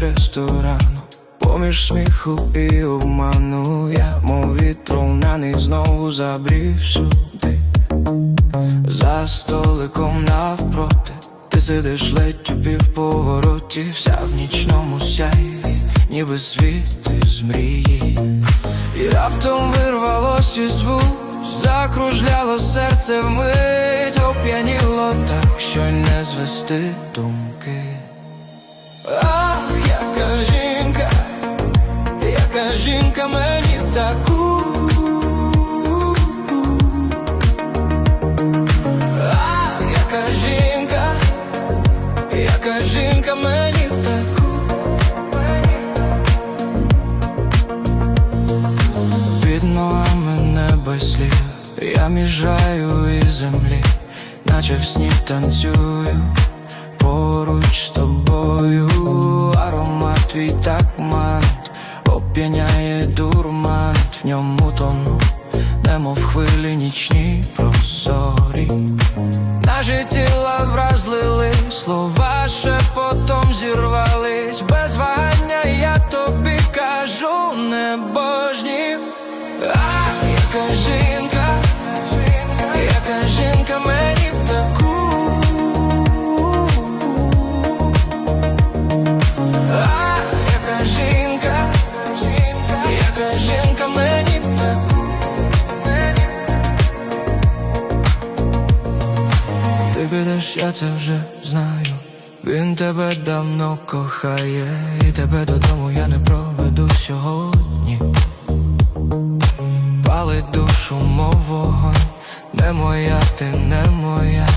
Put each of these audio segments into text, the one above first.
ресторану, поміж сміху і обману, я мов вітровняний знову забрів сюди. За столиком навпроти, ти сидиш ледь у півповороті, вся в нічному сяйві, ніби світ із мрії. І раптом вирвалось із вуст, закружляло серце вмить, оп'яніло так, що й не звести думки. Жінка мені таку. Ах, яка жінка, яка жінка мені таку. Під ногами небо й слів, я між раю і землі, наче в сні танцюю, поруч з тобою, аромат твій так манить, хвилі прозорі. Наші тіла вразлили, слова шепотом зірвались, без вагання я тобі кажу, небожні. Я це вже знаю. Він тебе давно кохає, і тебе додому я не проведу сьогодні. Палить душу, мов вогонь, не моя, ти не моя.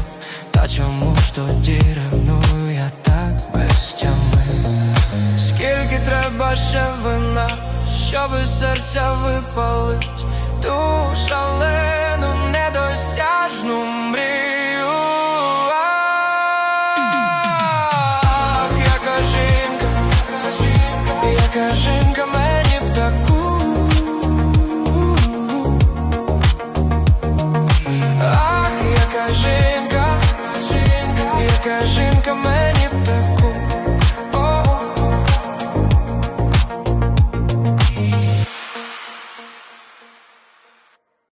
Та чому ж тоді ревную я так без тями? Скільки треба ще вина, щоби серця випалить, душа ле